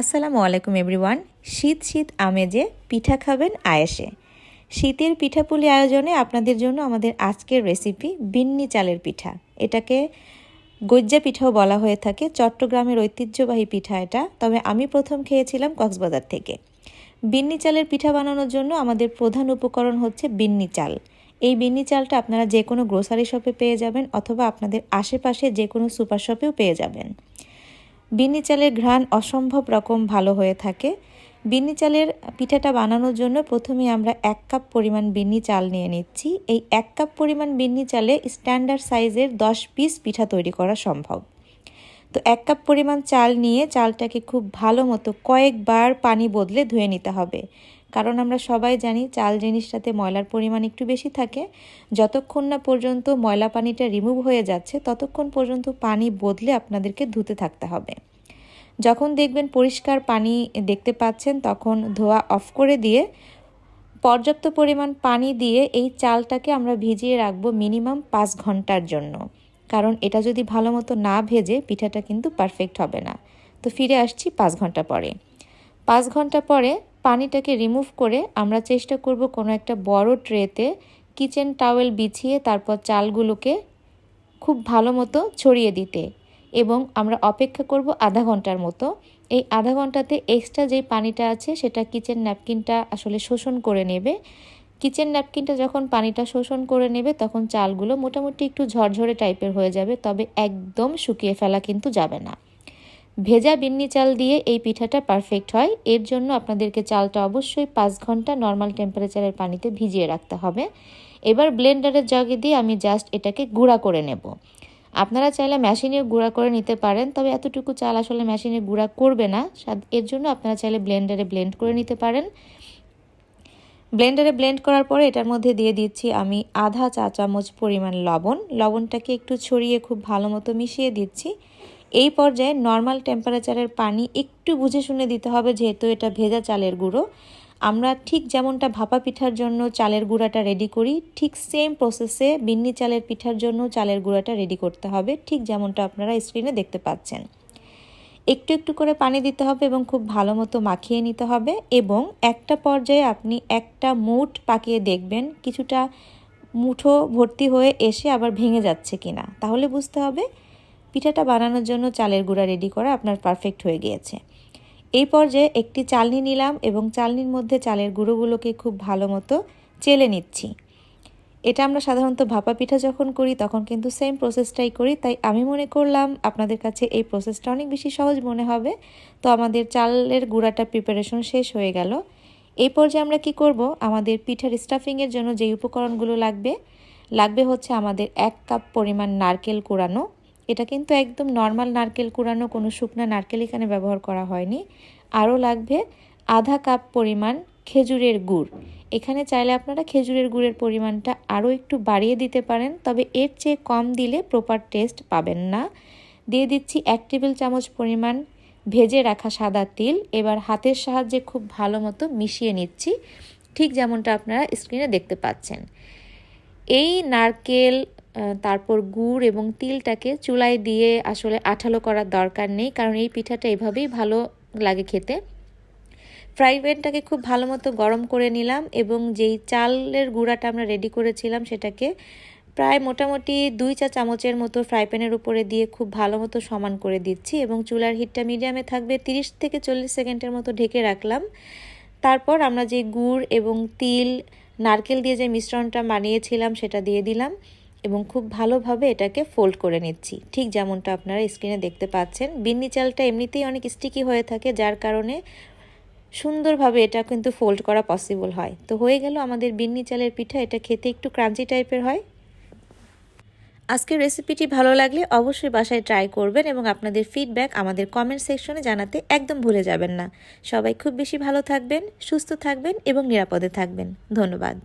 আসসালামু আলাইকুম এভরিওয়ান। শীত শীত আমেজে পিঠা খাবেন আয়েসে শীতের পিঠাপুলি আয়োজনে আপনাদের জন্য আমাদের আজকের রেসিপি বিন্নি চালের পিঠা। এটাকে গজ্জা পিঠাও বলা হয়ে থাকে, চট্টগ্রামের ঐতিহ্যবাহী পিঠা এটা। তবে আমি প্রথম খেয়েছিলাম কক্সবাজার থেকে। বিন্নি চালের পিঠা বানানোর জন্য আমাদের প্রধান উপকরণ হচ্ছে বিন্নি চাল। এই বিন্নি চালটা আপনারা যে কোনো গ্রোসারি শপে পেয়ে যাবেন অথবা আপনাদের আশেপাশে যে কোনো সুপার শপেও পেয়ে যাবেন। বিন্নি চালের ঘ্রাণ অসম্ভব রকম ভালো হয়ে থাকে। বিনি চালের পিঠাটা বানানোর জন্য প্রথমে আমরা এক কাপ পরিমাণ বিন্নি চাল নিয়ে নিচ্ছি। এই এক কাপ পরিমাণ বিন্নি চালে স্ট্যান্ডার্ড সাইজের দশ পিস পিঠা তৈরি করা সম্ভব। তো এক কাপ পরিমাণ চাল নিয়ে চালটাকে খুব ভালো মতো কয়েকবার পানি বদলে ধুয়ে নিতে হবে। কারণ আমরা সবাই জানি চাল জিনিসটাতে ময়লার পরিমাণ একটু বেশি থাকে। যতক্ষণ না পর্যন্ত ময়লা পানিটা রিমুভ হয়ে যাচ্ছে, ততক্ষণ পর্যন্ত পানি বদলে আপনাদেরকে ধুতে থাকতে হবে। যখন দেখবেন পরিষ্কার পানি দেখতে পাচ্ছেন, তখন ধোয়া অফ করে দিয়ে পর্যাপ্ত পরিমাণ পানি দিয়ে এই চালটাকে আমরা ভিজিয়ে রাখব মিনিমাম পাঁচ ঘণ্টার জন্য। কারণ এটা যদি ভালো মতো না ভেজে, পিঠাটা কিন্তু পারফেক্ট হবে না। তো ফিরে আসছি পাঁচ ঘণ্টা পরে। পাঁচ ঘণ্টা পরে পানিটাকে রিমুভ করে আমরা চেষ্টা করব কোনো একটা বড় ট্রেতে কিচেন টাওয়েল বিছিয়ে তারপর চালগুলোকে খুব ভালো মতো ছড়িয়ে দিতে এবং আমরা অপেক্ষা করব আধা ঘণ্টার মতো। এই আধা ঘন্টাতে এক্সট্রা যেই পানিটা আছে সেটা কিচেন ন্যাপকিনটা আসলে শোষণ করে নেবে। কিচেন ন্যাপকিনটা যখন পানিটা শোষণ করে নেবে তখন চালগুলো মোটামুটি একটু ঝরঝরে টাইপের হয়ে যাবে, তবে একদম শুকিয়ে ফেলা কিন্তু যাবে না। ভেজা বিন্নি চাল দিয়ে এই পিঠাটা পারফেক্ট হয়। এর জন্য আপনাদেরকে চালটা অবশ্যই পাঁচ ঘণ্টা নর্মাল টেম্পারেচারের পানিতে ভিজিয়ে রাখতে হবে। এবার ব্লেন্ডারের জগে দিয়ে আমি জাস্ট এটাকে গুঁড়া করে নেব। আপনারা চাইলে মেশিনে গুঁড়া করে নিতে পারেন, তবে এতটুকু চাল আসলে মেশিনে গুঁড়া করবে না। এর জন্য আপনারা চাইলে ব্লেন্ডারে ব্লেন্ড করে নিতে পারেন। ব্লেন্ডারে ব্লেন্ড করার পরে এটার মধ্যে দিয়ে দিচ্ছি আমি আধা চা চামচ পরিমাণ লবণ। লবণটাকে একটু ছড়িয়ে খুব ভালো মতো মিশিয়ে দিচ্ছি। এই পর্যায়ে নর্মাল টেম্পারেচারের পানি একটু বুঝে শুনে দিতে হবে, যেহেতু এটা ভেজা চালের গুঁড়ো। আমরা ঠিক যেমনটা ভাপা পিঠার জন্য চালের গুঁড়াটা রেডি করি, ঠিক সেম প্রসেসে বিন্নি চালের পিঠার জন্য চালের গুঁড়াটা রেডি করতে হবে, ঠিক যেমনটা আপনারা স্ক্রিনে দেখতে পাচ্ছেন। একটু একটু করে পানি দিতে হবে এবং খুব ভালো মতো মাখিয়ে নিতে হবে এবং একটা পর্যায়ে আপনি একটা মুঠ পাকিয়ে দেখবেন কিছুটা মুঠো ভর্তি হয়ে এসে আবার ভেঙে যাচ্ছে কিনা। তাহলে বুঝতে হবে পিঠাটা বানানোর জন্য চালের গুঁড়া রেডি করা আপনার পারফেক্ট হয়ে গিয়েছে। এই পর্যায়ে একটি চালনি নিলাম এবং চালনির মধ্যে চালের গুঁড়োগুলোকে খুব ভালো মতো চেলে নিচ্ছি। এটা আমরা সাধারণত ভাপা পিঠা যখন করি, তখন কিন্তু সেম প্রসেসটাই করি, তাই আমি মনে করলাম আপনাদের কাছে এই প্রসেসটা অনেক বেশি সহজ মনে হবে। তো আমাদের চালের গুঁড়াটা প্রিপারেশন শেষ হয়ে গেল। এই পর্যায়ে আমরা কি করব? আমাদের পিঠার স্টাফিংয়ের জন্য যে উপকরণগুলো লাগবে লাগবে হচ্ছে আমাদের এক কাপ পরিমাণ নারকেল কোরানো এটা কিন্তু একদম নর্মাল নারকেল কুড়ানো কোনো শুকনো নারকেল এখানে ব্যবহার করা হয়নি। আরও লাগবে আধা কাপ পরিমাণ খেজুরের গুড়। এখানে চাইলে আপনারা খেজুরের গুড়ের পরিমাণটা আরও একটু বাড়িয়ে দিতে পারেন, তবে এর চেয়ে কম দিলে প্রপার টেস্ট পাবেন না। দিয়ে দিচ্ছি এক টেবিল চামচ পরিমাণ ভেজে রাখা সাদা তিল। এবার হাতের সাহায্যে খুব ভালো মতো মিশিয়ে নিচ্ছি। ঠিক যেমনটা আপনারা স্ক্রিনে দেখতে পাচ্ছেন। এই নারকেল তারপর গুড় এবং তিলটাকে চুলায় দিয়ে আসলে আঠালো করার দরকার নেই, কারণ এই পিঠাটা এভাবেই ভালো লাগে খেতে। ফ্রাই প্যানটাকে খুব ভালো মতো গরম করে নিলাম এবং যেই চালের গুঁড়াটা আমরা রেডি করেছিলাম সেটাকে প্রায় মোটামুটি দুই চা চামচের মতো ফ্রাই প্যানের উপরে দিয়ে খুব ভালো মতো সমান করে দিচ্ছি এবং চুলার হিটটা মিডিয়ামে থাকবে তিরিশ থেকে চল্লিশ সেকেন্ডের মতো ঢেকে রাখলাম। তারপর আমরা যে গুড় এবং তিল, নারকেল দিয়ে যে মিশ্রণটা বানিয়েছিলাম সেটা দিয়ে দিলাম। এবং খুব ভালোভাবে এটাকে ফোল্ড করে নিচ্ছি। ঠিক যেমনটা আপনারা স্ক্রিনে দেখতে পাচ্ছেন, বিন্নি চালটা এমনিতেই অনেক স্টিকি হয়ে থাকে, যার কারণে সুন্দরভাবে এটা কিন্তু ফোল্ড করা পসিবল হয়। তো হয়ে গেল আমাদের বিন্নি চালের পিঠা, এটা খেতে একটু ক্রাঞ্চি টাইপের হয়। আজকের রেসিপিটি ভালো লাগলে অবশ্যই বাসায় ট্রাই করবেন এবং আপনাদের ফিডব্যাক আমাদের কমেন্ট সেকশনে জানাতে একদম ভুলে যাবেন না। সবাই খুব বেশি ভালো থাকবেন, সুস্থ থাকবেন এবং নিরাপদে থাকবেন। ধন্যবাদ।